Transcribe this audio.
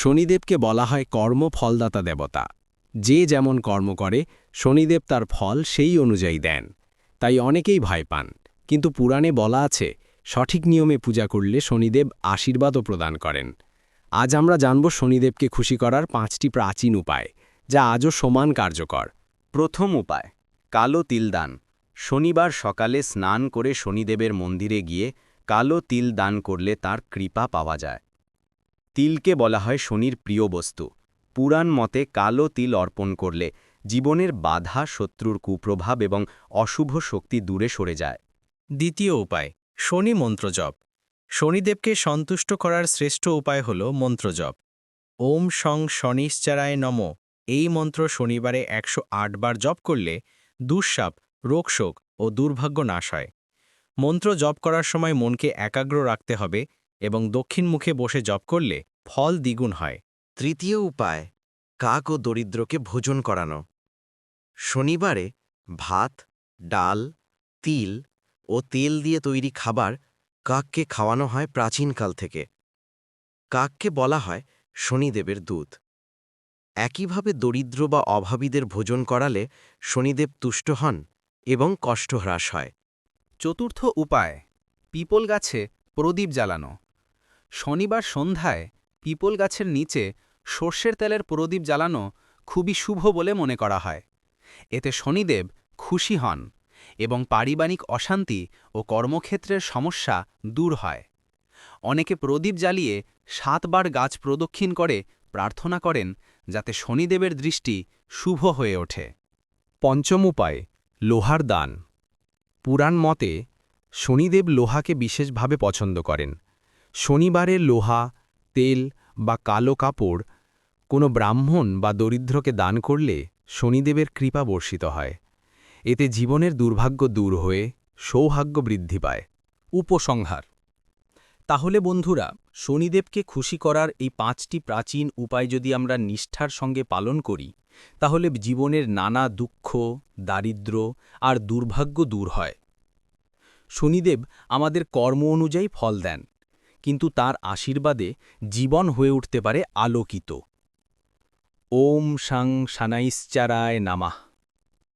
শনিদেবকে বলা হয় কর্ম ফলদাতা দেবতা। যে যেমন কর্ম করে, শনিদেব তার ফল সেই অনুযায়ী দেন। তাই অনেকেই ভয় পান। কিন্তু পুরাণে বলা আছে, সঠিক নিয়মে পূজা করলে শনিদেব আশীর্বাদও প্রদান করেন। আজ আমরা জানব শনিদেবকে খুশি করার পাঁচটি প্রাচীন উপায়, যা আজও সমান কার্যকর। প্রথম উপায়, কালো তিল দান। শনিবার সকালে স্নান করে শনিদেবের মন্দিরে গিয়ে কালো তিল দান করলে তার কৃপা পাওয়া যায়। তিলকে বলা হয় শনির প্রিয় বস্তু। পুরাণ মতে কালো তিল অর্পণ করলে জীবনের বাধা, শত্রুর কুপ্রভাব এবং অশুভ শক্তি দূরে সরে যায়। দ্বিতীয় উপায়, শনি মন্ত্রজপ শনিদেবকে সন্তুষ্ট করার শ্রেষ্ঠ উপায় হল মন্ত্রজপ ওম সং শনিশ্চারায় নম। এই মন্ত্র শনিবারে একশো আট বার জপ করলে দুঃসাপ, রোগশোক ও দুর্ভাগ্য নাশ হয়। মন্ত্র জপ করার সময় মনকে একাগ্র রাখতে হবে এবং দক্ষিণ মুখে বসে জপ করলে ফল দ্বিগুণ হয়। তৃতীয় উপায় কাক ও দরিদ্রকে ভোজন করানো। শনিবারে ভাত ডাল তিল ও তেল দিয়ে তৈরি খাবার কাককে খাওয়ানো হয় প্রাচীনকাল থেকে। কাককে বলা হয় শনিদেবের দুধ একইভাবে দরিদ্র বা অভাবীদের ভোজন করালে শনিদেব তুষ্ট হন এবং কষ্ট হ্রাস হয়। চতুর্থ উপায় পিপল গাছে প্রদীপ জ্বালানো। শনিবার সন্ধ্যায় পিপল গাছের নিচে সর্ষের তেলের প্রদীপ জ্বালানো খুবই শুভ বলে মনে করা হয়। এতে শনিদেব খুশি হন এবং পারিবারিক অশান্তি ও কর্মক্ষেত্রের সমস্যা দূর হয়। অনেকে প্রদীপ জ্বালিয়ে সাতবার গাছ প্রদক্ষিণ করে প্রার্থনা করেন যাতে শনিদেবের দৃষ্টি শুভ হয়ে ওঠে। পঞ্চম উপায়, লোহার দান। পুরাণ মতে শনিদেব লোহাকে বিশেষভাবে পছন্দ করেন। শনিবারের লোহা, তেল বা কালো কাপড় কোনো ব্রাহ্মণ বা দরিদ্রকে দান করলে শনিদেবের কৃপা বর্ষিত হয়। এতে জীবনের দুর্ভাগ্য দূর হয়ে সৌভাগ্য বৃদ্ধি পায়। উপসংহার। তাহলে বন্ধুরা, শনিদেবকে খুশি করার এই পাঁচটি প্রাচীন উপায় যদি আমরা নিষ্ঠার সঙ্গে পালন করি, তাহলে জীবনের নানা দুঃখ, দারিদ্র আর দুর্ভাগ্য দূর হয়। শনিদেব আমাদের কর্ম অনুযায়ী ফল দেন। কিন্তু তার আশীর্বাদে জীবন হয়ে উঠতে পারে আলোকিত। ওম সাং সানাইশ্চারায় নামাহ